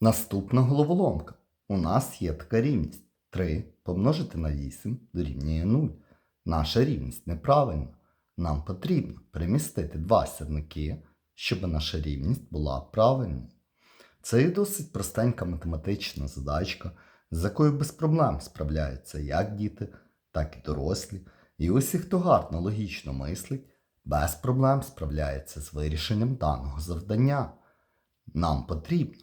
Наступна головоломка. У нас є така рівність. 3 помножити на 8 дорівнює 0. Наша рівність неправильна. Нам потрібно перемістити два сірники, щоб наша рівність була правильною. Це і досить простенька математична задачка, з якою без проблем справляються як діти, так і дорослі. І усі, хто гарно логічно мислить, без проблем справляється з вирішенням даного завдання. Нам потрібно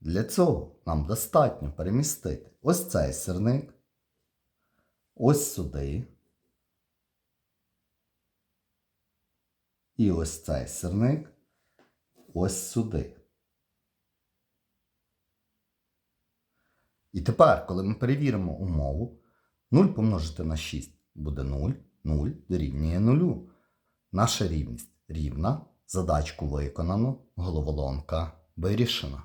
Для цього нам достатньо перемістити ось цей сірник, ось сюди. І ось цей сірник ось сюди. І тепер, коли ми перевіримо умову, 0 помножити на 6 буде 0, 0 дорівнює 0. Наша рівність рівна, задачку виконано, головоломка вирішена.